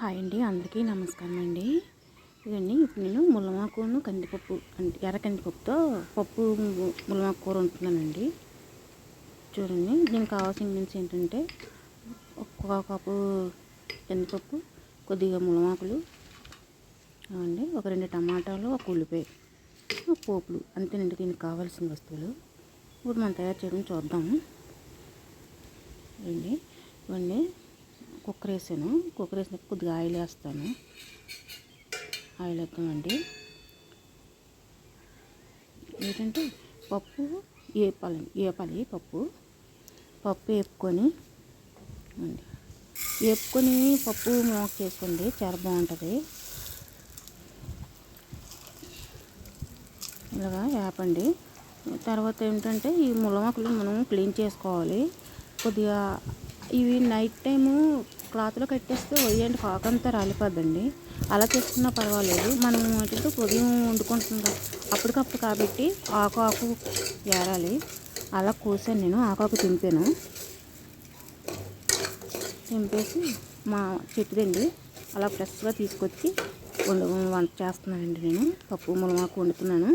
Hi అండి అందరికీ నమస్కారం అండి. ఇదండి ఇప్పుడు నేను ములమాకును కందిపప్పు అంటే ఎర్ర కందిపప్పుతో పప్పు ములమాకు కూర వండుతున్నానండి. చూడండి దీనికి కావాల్సిన ఇంగ్రీడియంట్స్ ఏంటంటే ఒక కప్పు కందిపప్పు కొద్దిగా ములమాకులు అండి ఒక రెండు టమాటాలు ఒక ఉల్లిపాయ ఒక పోపులు అంతేనండి దీనికి కావాల్సిన వస్తువులు. ఇప్పుడు మనం తయారు చేయడం చూద్దాము. ఇవ్వండి. ఇవన్నీ కుక్కర్ వేసాను కుక్కర్ వేసిన కొద్దిగా ఆయిల్ వేస్తాను. ఆయిల్ వేద్దామండి. ఏంటంటే పప్పు వేపాలి వేపాలి పప్పు. పప్పు వేపుకొని అండి. వేపుకొని పప్పు మోక్ చేసుకోండి. చాలా బాగుంటుంది. ఇలాగా వేపండి. తర్వాత ఏంటంటే ఈ ముల్లమాకులు మనం క్లీన్ చేసుకోవాలి. కొద్దిగా ఇవి నైట్ టైము క్లాత్లో కట్టేస్తే ఉదయం కాకంతా రాలిపోద్దండి. అలా చేసుకున్నా పర్వాలేదు. మనం ఏంటంటే ఉదయం వండుకుంటున్నాం కదా, అప్పటికప్పుడు కాబట్టి ఆకు ఆకు ఏరాలి. అలా కోసాను నేను ఆకాకు తింపాను తింపేసి మా చెట్టుదండి అలా ఫ్రెష్గా తీసుకొచ్చి వండు వంట చేస్తున్నానండి నేను. పప్పు ములమాకు వండుతున్నాను.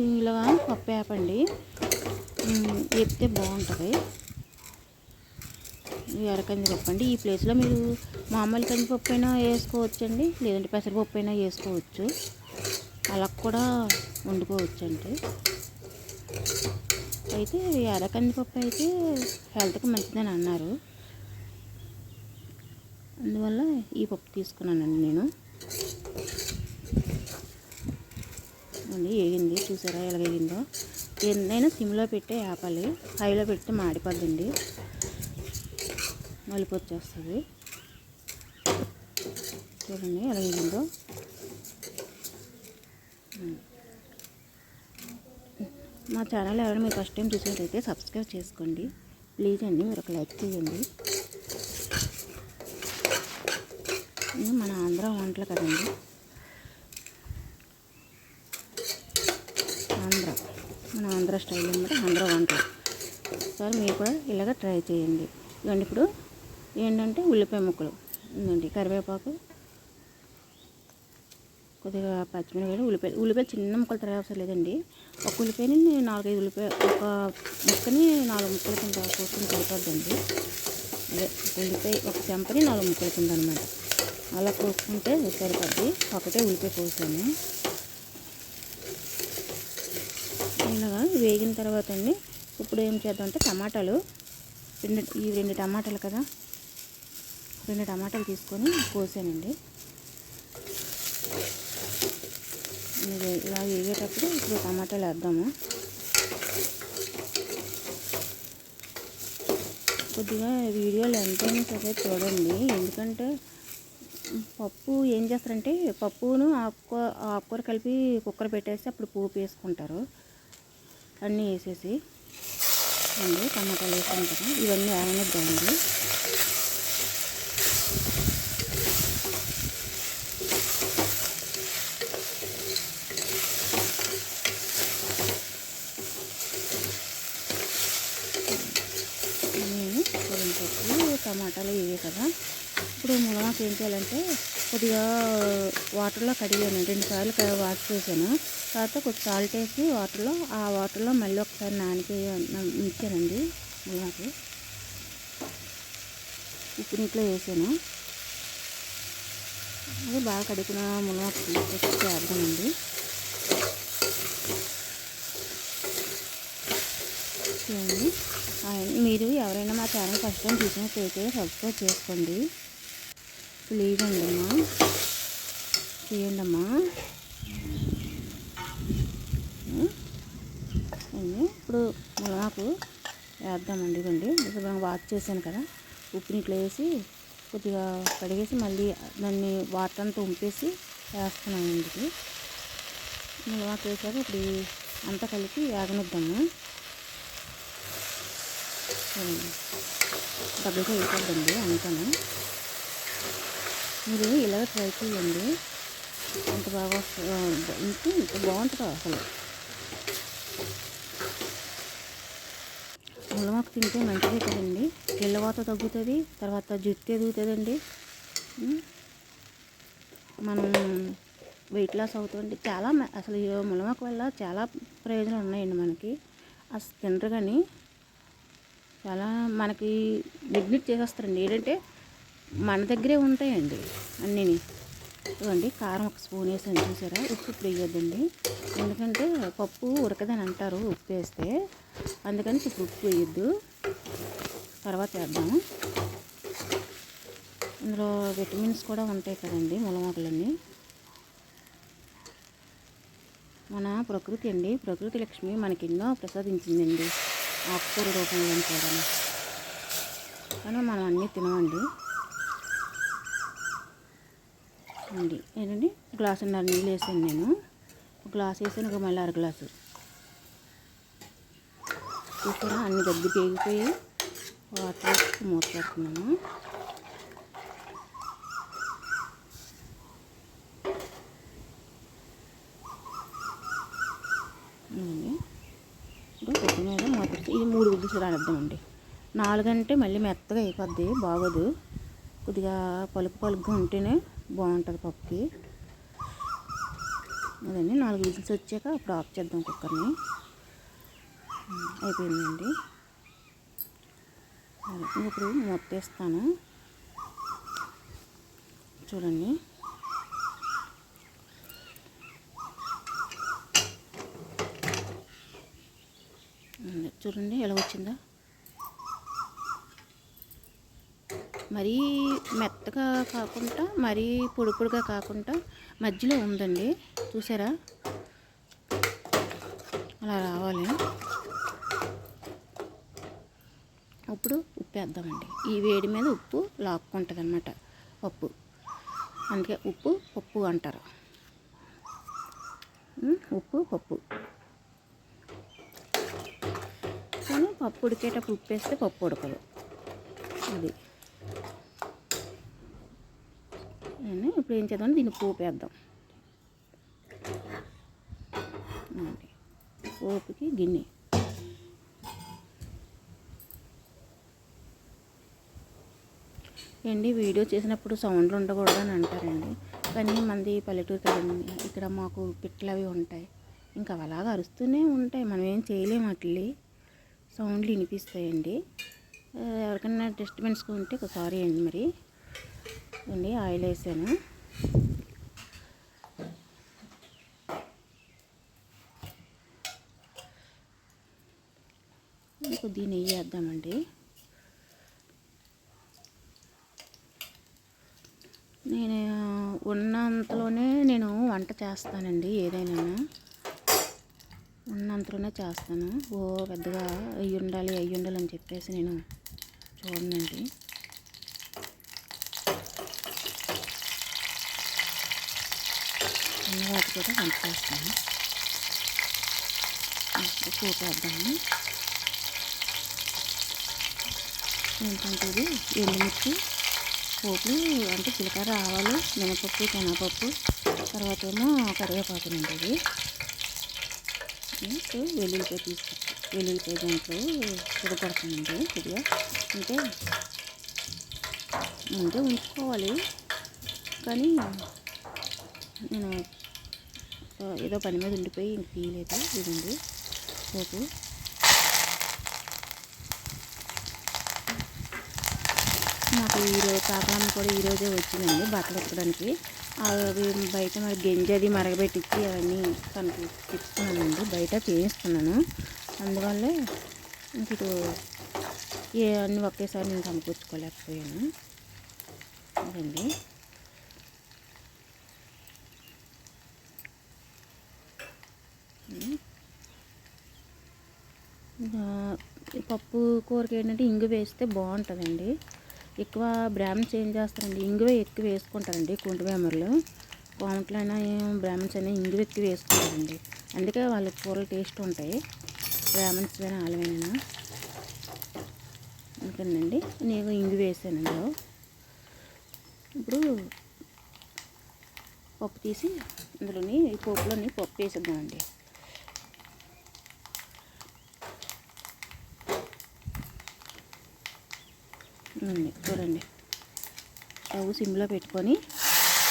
ఇలాగా పప్పు వేపండి. వేపితే బాగుంటుంది. ఈ ఎర్రకందిపప్పు అండి. ఈ ప్లేస్లో మీరు మామూలు కందిపప్పు అయినా వేసుకోవచ్చండి. లేదంటే పెసరపప్పు అయినా వేసుకోవచ్చు. అలా కూడా వండుకోవచ్చు అండి అయితే ఈ ఎర్రకందిపప్పు అయితే హెల్త్కి మంచిదని అన్నారు. అందువల్ల ఈ పప్పు తీసుకున్నానండి నేను. అండి వేగింది. చూసారా ఎలా వేగిందో? ఎన్నైనా సిమ్లో పెట్టే ఆపాలి హైలో పెడితే మాడిపోద్దండి. మలిపి వచ్చేస్తుంది చూడండి ఎలా వేగిందో మా ఛానల్ ఎవరైనా మీరు ఫస్ట్ టైం చూసినట్లయితే సబ్స్క్రైబ్ చేసుకోండి. ప్లీజ్ అండి మీరు ఒక లైక్ చేయండి. మన ఆంధ్ర వంటలు కదండి. ఆంధ్ర. మన ఆంధ్ర స్టైల్ అనమాట ఆంధ్ర వంటలు. సార్ మీరు కూడా ఇలాగ ట్రై చేయండి. ఇవ్వండి ఇప్పుడు ఏంటంటే ఉల్లిపాయ ముక్కలు. ఉందండి కరివేపాకు కొద్దిగా పచ్చిమిరపకాయలు ఉల్లిపాయ ఉల్లిపాయ చిన్న ముక్కలు తయారు అవసరం లేదండి. ఒక ఉల్లిపాయని నాలుగైదు ఉల్లిపాయ ఒక ముక్కని నాలుగు ముక్కల కింద కోసుకుని సరిపోద్దండి అదే ఉల్లిపాయ ఒక చెంపని నాలుగు ముక్కల కింద అనమాట అలా కోసుకుంటే సరిపోద్ది. ఒకటే ఉల్లిపాయ కోసాను. ఇలాగా వేగిన తర్వాత అండి ఇప్పుడు ఏం చేద్దామంటే టమాటాలు రెండు ఈ రెండు టమాటాలు కదా రెండు టమాటాలు తీసుకొని కోసానండి. ఇలా వేగేటప్పుడు ఇప్పుడు టమాటాలు వేద్దాము. కొద్దిగా వీడియోలు అయినా సరే చూడండి. ఎందుకంటే పప్పు ఏం చేస్తారంటే పప్పును ఆకుకూర ఆకుకూర కలిపి కుక్కర్ పెట్టేసి అప్పుడు పోపు వేసుకుంటారు. అన్నీ వేసేసి అండి టమాటాలు వేసుకుంటారు. ఇవన్నీ వేయనిద్దామండి నేను పప్పు టమాటాలు ఇవే కదా. ఇప్పుడు మునగాకు ఏం చేయాలంటే కొద్దిగా వాటర్లో కడిగాను. రెండు సార్లు వాష్ చేశాను. తర్వాత కొద్ది సాల్ట్ వేసి వాటర్లో ఆ వాటర్లో మళ్ళీ ఒకసారి నానికి ఉంచానండి మునగాకు. ఇప్పుడు ఇంట్లో వేసాను. అది బాగా కడుకున్న మునగాకు తీసుకొచ్చి చేద్దామండి. చేయండి. మీరు ఎవరైనా మా ఛానల్ ఫస్ట్ టైం చూసినట్లయితే సబ్స్క్రైబ్ చేసుకోండి. ప్లీజ్ అండి అమ్మా. చేయండి అమ్మా అండి ఇప్పుడు మునగాకు వేద్దామండి ఇవ్వండి ఇప్పుడు వాష్ చేశాను కదా. ఉప్పు నీటిలో వేసి కొద్దిగా కడిగేసి మళ్ళీ దాన్ని వాటర్ అంతా ఉంపేసి వేస్తున్నాను ఇంటికి మునగాకు వేసాక ఇప్పుడు అంతా కలిపి వేగనిద్దాము? డబ్బుగా వేసుకోద్దండి అంతను మీరు ఇలా ట్రై చేయండి. ఇంత బాగా ఇంత ఇంత అసలు. మునగాకు తింటే మంచిదే కదండి. కిళ్ళవాత తగ్గుతుంది తర్వాత జుట్టు ఎదుగుతుందండి. మనం వెయిట్ లాస్ అవుతుంది చాలా అసలు ములమాకు వల్ల చాలా ప్రయోజనాలు ఉన్నాయండి మనకి. అసలు తినరు కానీ చాలా మనకి నెగ్లెక్ట్ చేసేస్తారండి. ఏంటంటే మన దగ్గరే ఉంటాయండి అన్నీ ఇవ్వండి కారం ఒక స్పూన్ వేసాను చూసారా? ఉప్పు ఇప్పుడు వేయొద్దండి. ఎందుకంటే పప్పు ఉడకదని అంటారు ఉప్పు వేస్తే. అందుకని ఇప్పుడు ఉప్పు వేయద్దు. తర్వాత వేద్దాము. ఇందులో విటమిన్స్ కూడా ఉంటాయి కదండి ములమొక్కలన్నీ. మన ప్రకృతి అండి. ప్రకృతి లక్ష్మి మనకి ఎన్నో ప్రసాదించిందండి. ఆకుకూర రూపంలో కూడా కానీ మనం అన్నీ తినమండి. అండి ఏంటండి? గ్లాసున్నర నీళ్ళు వేసాను నేను. ఒక గ్లాస్ వేసాను ఒక మళ్ళీ అర గ్లాసు. చూసారా అన్ని దగ్గర పేగిపోయి వాటర్ మూత పెడుతున్నాము ఇదండి. ఇప్పుడు పొట్టు మీద మూత పెట్టి ఇది మూడు నాలుగంటే మళ్ళీ మెత్తగా అయిపోద్ది బాగోదు. కొద్దిగా పలుకు పలుకుగా ఉంటేనే బాగుంటుంది పప్పుకి. అదండి నాలుగు విజిల్స్ వచ్చాక అప్పుడు ఆఫ్ చేద్దాం కుక్కర్ని. అయిపోయిందండి. ఇప్పుడు మూత తీస్తాను చూడండి ఉంది. చూడండి ఎలా వచ్చిందా. మరీ మెత్తగా కాకుండా మరీ పొడి పొడిగా కాకుండా మధ్యలో ఉందండి. చూసారా? అలా రావాలి. ఇప్పుడు ఉప్పు వేద్దామండి ఈ వేడి మీద ఉప్పు లాక్కుంటుంది అనమాట పప్పు. అందుకే ఉప్పు పప్పు అంటారు. ఉప్పు పప్పు కానీ పప్పు ఉడికేటప్పుడు ఉప్పు వేస్తే పప్పు ఉడకదు. అది. నేను ఇప్పుడు ఏం చేద్దాం దీన్ని పోపు వేద్దాం. పోపుకి గిన్నె. ఏంటి వీడియో చేసినప్పుడు సౌండ్లు ఉండకూడదు అని అంటారండి. కానీ మంది పల్లెటూరు కదండి. ఇక్కడ మాకు పిట్టలు అవి ఉంటాయి. ఇంకా అలాగ అలాగా అరుస్తూనే ఉంటాయి. మనం ఏం చేయలేము అట్లే. సౌండ్లు వినిపిస్తాయండి. ఎవరికైనా డిస్టర్బెన్స్ ఉంటే సారీ అండి మరి. అండి ఆయిల్ వేసాను. కొద్దిగా నెయ్యి వేద్దామండి. నేను ఉన్నంతలోనే నేను వంట చేస్తానండి ఏదైనా ఉన్నంతలోనే చేస్తాను. ఓ పెద్దగా అయ్యి ఉండాలి అయ్యి ఉండాలి అని చెప్పేసి నేను చూడనండి. ఉన్న వాటి కూడా వంట చేస్తాను. చూపేద్దాము. ఏంటంటే ఇది ఎండుమిర్చి పోపులు అంటే జీలకర్ర ఆవాలు మినపప్పు శనగపప్పు తర్వాత ఏమో కరివేపాకు ఇది. ఇప్పుడు వెల్లుల్లిపాయ తీసుకు వెల్లుల్లిపాయ దాంట్లో పొడగొడతానండి కొద్దిగా. అంటే ముందే ఉంచుకోవాలి. కానీ నేను ఏదో పని మీద ఉండిపోయి ఇంక తీయలేదు. ఇదండి పోపు. మాకు ఈరోజు కాకరం కూడా ఈరోజే వచ్చిందండి బట్టలు ఉతకడానికి. అవి బయట మరి గెంజి అది మరగబెట్టించి అవన్నీ తనకి తెచ్చుకున్నానండి బయట పేయిస్తున్నాను అందువల్లే ఇంక ఇటు ఏ అన్నీ ఒకేసారి నేను కనిపించుకోలేకపోయాను అదండి పప్పు కూరకి ఏంటంటే ఇంగు వేస్తే బాగుంటుందండి. ఎక్కువ బ్రాహ్మణ్స్ ఏం చేస్తారండి. ఇంగువే ఎక్కువ వేసుకుంటారండి కుంటి బేమర్లు కోమట్లైనా బ్రాహ్మణ్స్ అయినా ఇంగువ ఎక్కువ వేసుకుంటారండి. అందుకే వాళ్ళ కూరలు టేస్ట్ ఉంటాయి. బ్రాహ్మణ్స్ అయినా ఆలవైనా అందుకనండి నేను ఇంగు వేసాను అందులో ఇప్పుడు పప్పు తీసి ఇందులోని ఈ పప్పు వేసేద్దామండి. చూడండి స్టవ్ సిమ్లో పెట్టుకొని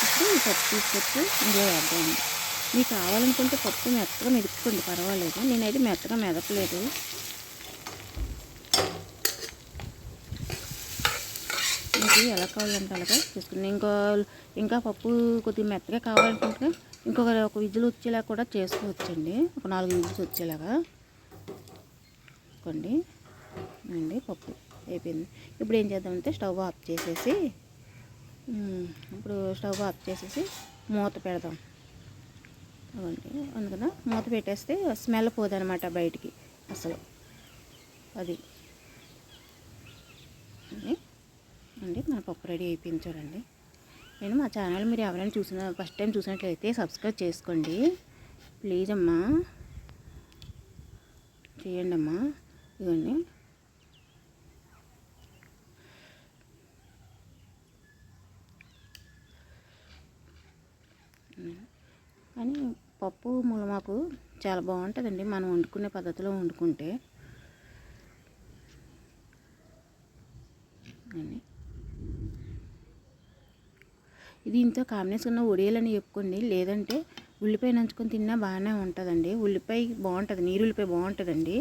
ఇప్పుడు ఈ పప్పు తీసుకొచ్చి ఇందులో వేద్దాం మీకు కావాలనుకుంటే పప్పు మెత్తగా మెదుపుకోండి పర్వాలేదు. నేనైతే మెత్తగా మెదపలేదు. మీకు ఎలా కావాలంటే అలాగా చేసుకుని ఇంకో ఇంకా పప్పు కొద్దిగా మెత్తగా కావాలనుకుంటే ఇంకొక ఒక విజులు వచ్చేలా కూడా చేసుకోవచ్చండి. ఒక నాలుగు విజులు వచ్చేలాగా. కొండి అండి పప్పు. అయిపోయింది. ఇప్పుడు ఏం చేద్దామంటే స్టవ్ ఆఫ్ చేసేసి ఇప్పుడు స్టవ్ ఆఫ్ చేసేసి మూత పెడదాం. అవ్వండి. అందుకని మూత పెట్టేస్తే స్మెల్ పోదనమాట బయటికి అసలు. అది. అండి మన పప్పు రెడీ అయిపోయింది చూడండి. నేను మా ఛానల్ మీరు ఎవరైనా చూసిన ఫస్ట్ టైం చూసినట్లయితే సబ్స్క్రైబ్ చేసుకోండి. ప్లీజ్ అమ్మా చేయండి అమ్మా ఇవ్వండి కానీ పప్పు ములమాకు చాలా బాగుంటుందండి. మనం వండుకునే పద్ధతిలో వండుకుంటే. ఇది దీంతో కాంబినేషన్ ఒడియాలని చెప్పుకోండి. లేదంటే ఉల్లిపాయ నంచుకొని తిన్నా బాగానే ఉంటుందండి. ఉల్లిపాయ బాగుంటుంది నీరు ఉల్లిపాయ బాగుంటుందండి.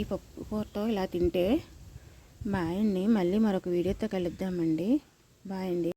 ఈ పప్పు కూరతో ఇలా తింటే బాయ్ అండి మళ్ళీ మరొక వీడియోతో కలుద్దామండి. బాయ్ అండి.